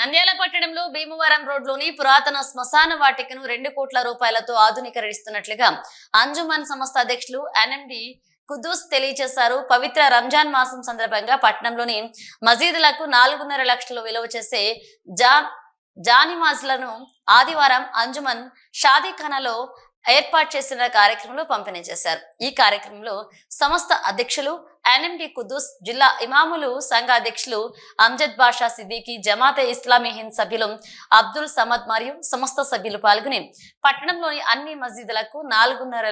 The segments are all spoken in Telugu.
నంద్యాల పట్టణంలో భీమవరం రోడ్లోని పురాతన శ్మశాన వాటికను రెండు కోట్ల రూపాయలతో ఆధునీకరిస్తున్నట్లుగా అంజుమన్ సంస్థ అధ్యక్షులు ఎన్ఎండి కుదూస్ తెలియజేశారు. పవిత్ర రంజాన్ మాసం సందర్భంగా పట్టణంలోని మసీదులకు నాలుగున్నర లక్షలు విలువ చేసే జా జానిమాజ్లను ఆదివారం అంజుమన్ షాదీఖానాలో ఏర్పాటు చేసిన కార్యక్రమంలో పంపిణీ చేశారు. ఈ కార్యక్రమంలో సంస్థ అధ్యక్షులు ఎన్ఎండి కుదూస్ జిల్లా ఇమాములు సంఘ అధ్యక్షులు అమ్జద్ బాషా సిద్దికి జమాతే ఇస్లామీ హింద్ సభ్యులు అబ్దుల్ సమద్ మరియు సంస్థ సభ్యులు పాల్గొని పట్టణంలోని అన్ని మసీదులకు నాలుగున్నర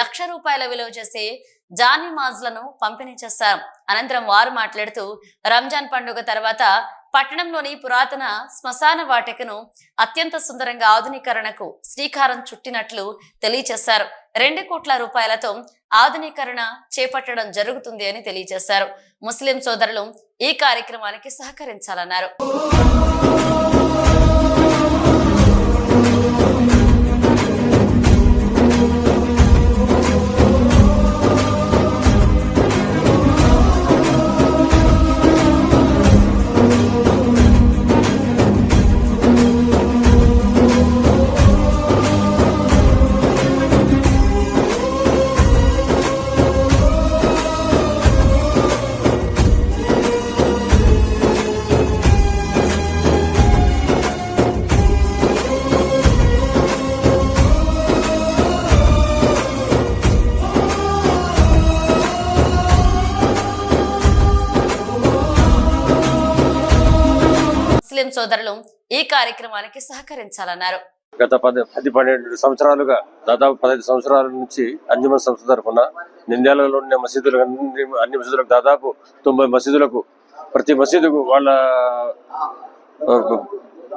లక్ష రూపాయల విలువ చేసే జానిమాజ్లను పంపిణీ చేశారు. అనంతరం వారు మాట్లాడుతూ రంజాన్ పండుగ తర్వాత పట్టణంలోని పురాతన శ్మశాన వాటికను అత్యంత సుందరంగా ఆధునీకరణకు శ్రీకారం చుట్టినట్లు తెలియజేశారు. రెండు కోట్ల రూపాయలతో ఆధునీకరణ చేపట్టడం జరుగుతుంది అని తెలియజేశారు. ముస్లిం సోదరులు ఈ కార్యక్రమానికి సహకరించాలన్నారు. ముస్లిం సోదరులు ఈ కార్యక్రమానికి సహకరించాలన్నారు. గత పది పది పన్నెండు సంవత్సరాలుగా దాదాపు పదహైదు సంవత్సరాల నుంచి అంజుమన్ సంస్థ తరఫున నింద్యాలలో ఉన్న మసీదులు అన్ని అన్ని మసీదులకు దాదాపు తొంభై మసీదులకు ప్రతి మసీదుకు వాళ్ళ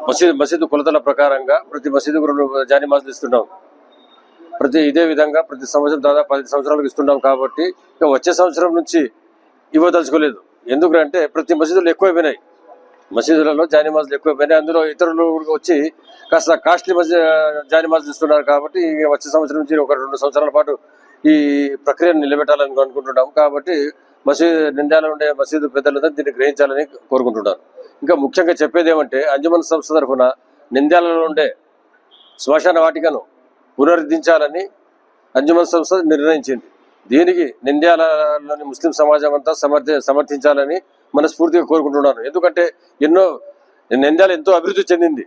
మసీదు మసీదు కొలతల ప్రకారంగా ప్రతి మసీదుకు రెండు జానిమాజులు ఇస్తున్నాం. ప్రతి ఇదే విధంగా ప్రతి సంవత్సరం దాదాపు పది సంవత్సరాలకు ఇస్తున్నాం కాబట్టి ఇక వచ్చే సంవత్సరం నుంచి ఇవ్వదలుచుకోలేదు. ఎందుకంటే ప్రతి మసీదులు ఎక్కువైపోయినాయి. మసీదులలో జానిమాజులు ఎక్కువైపోయినాయి. అందులో ఇతరులు వచ్చి కాస్త కాస్ట్లీ మసీ జానిమాజులు ఇస్తున్నారు కాబట్టి వచ్చే సంవత్సరం నుంచి ఒక రెండు సంవత్సరాల పాటు ఈ ప్రక్రియను నిలబెట్టాలని అనుకుంటున్నాం కాబట్టి మసీదు నింద్యాలో ఉండే మసీదు పెద్దలంతా దీన్ని గ్రహించాలని కోరుకుంటున్నారు ఇంకా ముఖ్యంగా చెప్పేది ఏమంటే అంజుమన్ సంస్థ తరఫున నింద్యాలలో ఉండే శ్మశాన వాటికను పునరుద్ధరించాలని అంజుమన్ సంస్థ నిర్ణయించింది. దీనికి నింద్యాలలోని ముస్లిం సమాజం అంతా సమర్థ సమర్థించాలని మనస్ఫూర్తిగా కోరుకుంటున్నాను. ఎందుకంటే ఎన్నో నింద్యాల ఎంతో అభివృద్ధి చెందింది.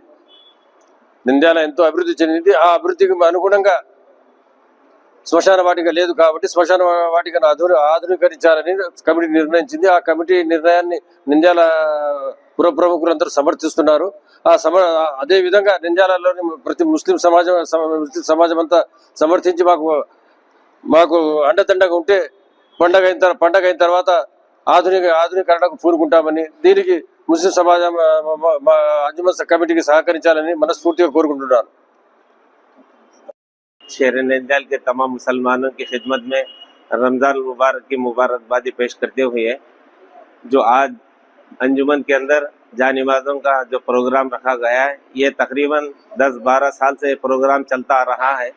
నింద్యాల ఎంతో అభివృద్ధి చెందింది. ఆ అభివృద్ధికి అనుగుణంగా శ్మశాన వాటిక లేదు కాబట్టి శ్మశాన వాటికను ఆధుని ఆధునీకరించాలని కమిటీ నిర్ణయించింది. ఆ కమిటీ నిర్ణయాన్ని నింద్యాల పుర ప్రముఖులందరూ సమర్థిస్తున్నారు. ఆ సమ అదే విధంగా నింద్యాలలోని ప్రతి ముస్లిం సమాజం ముస్లిం సమాజం అంతా సమర్థించి మాకు మాకు అండదండగా ఉంటే పండగ అయిన తర్వాత పండగ అయిన తర్వాత ఆధునిక ఆధునీకరణకు పూరుకుంటామని దీనికి ముస్లిం సమాజం మా కమిటీకి సహకరించాలని మనస్ఫూర్తిగా కోరుకుంటున్నాను شہر نینجال کی مبارک بادی پیش کرتے ہوئے جو آج انجمن کے اندر جا نمازوں کا جو پروگرام رکھا گیا ہے یہ تقریباً دس بارہ سال سے پروگرام چلتا آ رہا ہے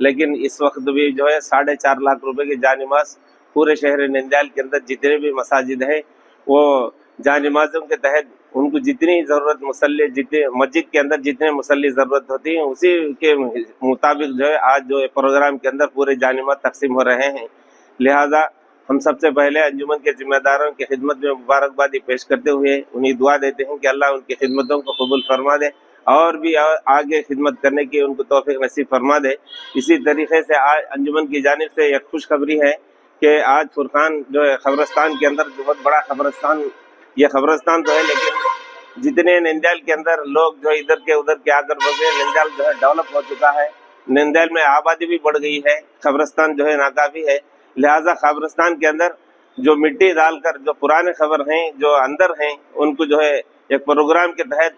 لیکن اس وقت بھی جو ہے ساڑھے چار لاکھ روپے کی جا نماز پورے شہر ننجال کے اندر جتنے بھی مساجد ہیں، وہ جہاں نمازوں کے تحت ان کو جتنی ضرورت مسلح جتنے مسجد کے اندر جتنے مسلح ضرورت ہوتی ہے اسی کے مطابق جو ہے آج جو پروگرام کے اندر پورے جانمات تقسیم ہو رہے ہیں۔ لہٰذا ہم سب سے پہلے انجمن کے ذمہ داروں کی خدمت میں مبارکبادی پیش کرتے ہوئے انہیں دعا دیتے ہیں کہ اللہ ان کی خدمتوں کو قبول فرما دے اور بھی اور آگے خدمت کرنے کی ان کو توفیق نصیب فرما دے۔ اسی طریقے سے آج انجمن کی جانب سے ایک خوشخبری ہے۔ کہ آج فرقان جو ہے خبرستان کے اندر بہت بڑا خبرستان یہ خبرستان تو ہے لیکن جتنے نندیال کے اندر لوگ جو ادھر کے ادھر کے آ کر بولے نندیال جو ہے ڈیولپ ہو چکا ہے، نندیال میں آبادی بھی بڑھ گئی ہے خبرستان جو ہے ناکافی ہے۔ لہٰذا خبرستان کے اندر جو مٹی ڈال کر جو پرانے خبر ہیں، جو اندر ہیں، ان کو جو ہے ایک پروگرام کے تحت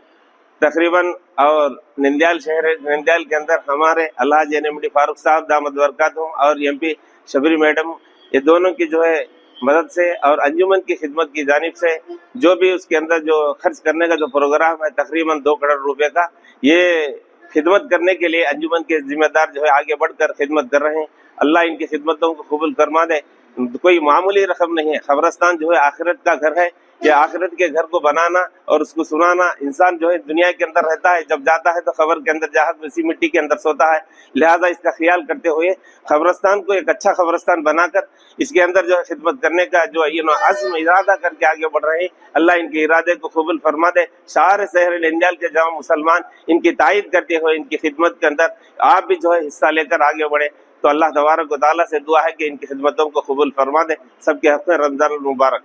تقریباً اور نندیال شہر، نندیال کے اندر ہمارے اللہ جین یعنی ایم ڈی فاروق صاحب، دامد برکات ہوں اور ایم پی شبری میڈم یہ دونوں کی جو ہے مدد سے اور انجمن کی خدمت کی جانب سے جو بھی اس کے اندر جو خرچ کرنے کا جو پروگرام ہے، تقریباً دو کروڑ روپے کا، یہ خدمت کرنے کے لیے انجمن کے ذمہ دار جو ہے آگے بڑھ کر خدمت کر رہے ہیں۔ اللہ ان کی خدمتوں کو قبول کرما دے۔ کوئی معمولی رقم نہیں ہے۔ خبرستان جو ہے آخرت کا گھر ہے۔ کہ آخرت کے گھر کو بنانا اور اس کو سنانا۔ انسان جو ہے دنیا کے اندر رہتا ہے، جب جاتا ہے تو خبر کے اندر جہاز اسی مٹی کے اندر سوتا ہے۔ لہٰذا اس کا خیال کرتے ہوئے خبرستان کو ایک اچھا خبرستان بنا کر اس کے اندر جو ہے خدمت کرنے کا جو یہ عزم، ارادہ کر کے آگے بڑھ رہے ہیں۔ اللہ ان کے ارادے کو قبول فرما دے۔ سارے شہر الانجال کے جامع مسلمان ان کی تائید کرتے ہوئے ان کی خدمت کے اندر آپ بھی جو ہے حصہ لے کر آگے بڑھے۔ تو اللہ تبارک و تعالیٰ سے دعا ہے کہ ان کی خدمتوں کو قبول فرما دے۔ سب کے حق میں رمضان المبارک۔